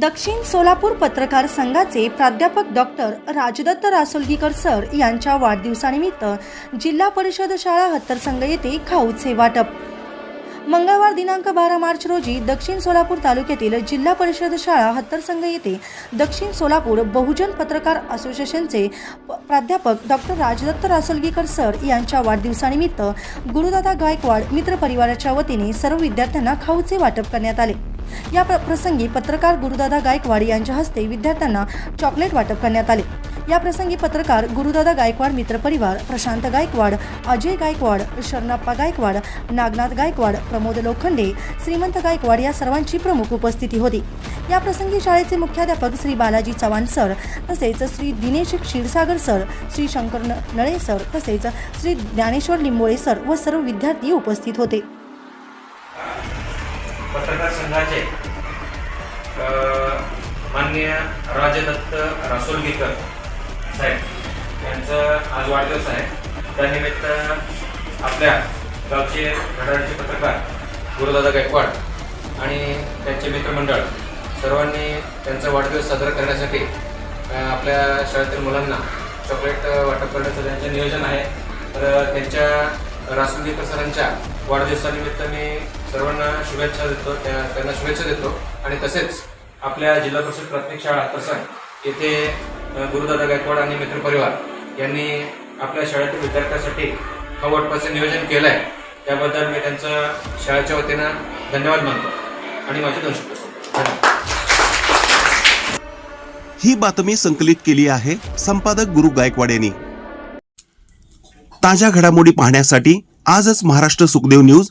दक्षिण सोलापूर पत्रकार संघाचे प्राध्यापक डॉक्टर राजदत्त रासोलगीकर सर यांच्या वाढदिवसानिमित्त जिल्हा परिषद शाळा हत्तरसंघ येथे खाऊचे वाटप. मंगळवार दिनांक बारा मार्च रोजी दक्षिण सोलापूर तालुक्यातील जिल्हा परिषद शाळा हत्तरसंघ येथे दक्षिण सोलापूर बहुजन पत्रकार असोसिएशनचे प्राध्यापक डॉक्टर राजदत्त रासोलगीकर सर यांच्या वाढदिवसानिमित्त गुरुदादा गायकवाड मित्र परिवाराच्या वतीने सर्व विद्यार्थ्यांना खाऊचे वाटप करण्यात आले. या प्र- प्रसंगी पत्रकार गुरुदादा गायकवाड यांच्या हस्ते विद्यार्थ्यांना चॉकलेट वाटप करण्यात आले. या प्रसंगी पत्रकार गुरुदादा गायकवाड मित्रपरिवार प्रशांत गायकवाड अजय गायकवाड शरणाप्पा गायकवाड नागनाथ गायकवाड प्रमोद लोखंडे श्रीमंत गायकवाड या सर्वांची प्रमुख उपस्थिती होती. या प्रसंगी शाळेचे मुख्याध्यापक श्री बालाजी चव्हाण सर तसेच श्री दिनेश क्षीरसागर सर श्री शंकर नळे सर तसेच श्री ज्ञानेश्वर लिंबोळे सर व सर्व विद्यार्थी उपस्थित होते. पत्रकार संघाचे माननीय राजदत्त रासोलगीकर साहेब यांचं आज वाढदिवस आहे. त्यानिमित्त आपल्या गावचे घडाडचे पत्रकार गुरुदादा गायकवाड आणि त्यांचे मित्रमंडळ सर्वांनी त्यांचा वाढदिवस साजरा करण्यासाठी आपल्या शाळेतील मुलांना चॉकलेट वाटप करण्याचं त्यांचं नियोजन आहे. तर त्यांच्या रासोलगीकर सरांच्या वाढदिवसानिमित्त मी सर्वांना शुभेच्छा देतो त्या त्यांना शुभेच्छा देतो. आणि तसेच आपल्या जिल्हा परिषद प्राथमिक शाळा तसं येथे गुरुदादा गायकवाड आणि मित्रपरिवार यांनी आपल्या शाळेतील विद्यार्थ्यांसाठी खाऊ नियोजन केलं आहे त्याबद्दल मी त्यांचं शाळेच्या वतीनं धन्यवाद मानतो. आणि माझे दोन शब्द. ही बातमी संकलित केली आहे संपादक गुरु गायकवाड यांनी. ताज्या घडामोडी पाहण्यासाठी आजच महाराष्ट्र सुखदेव न्यूज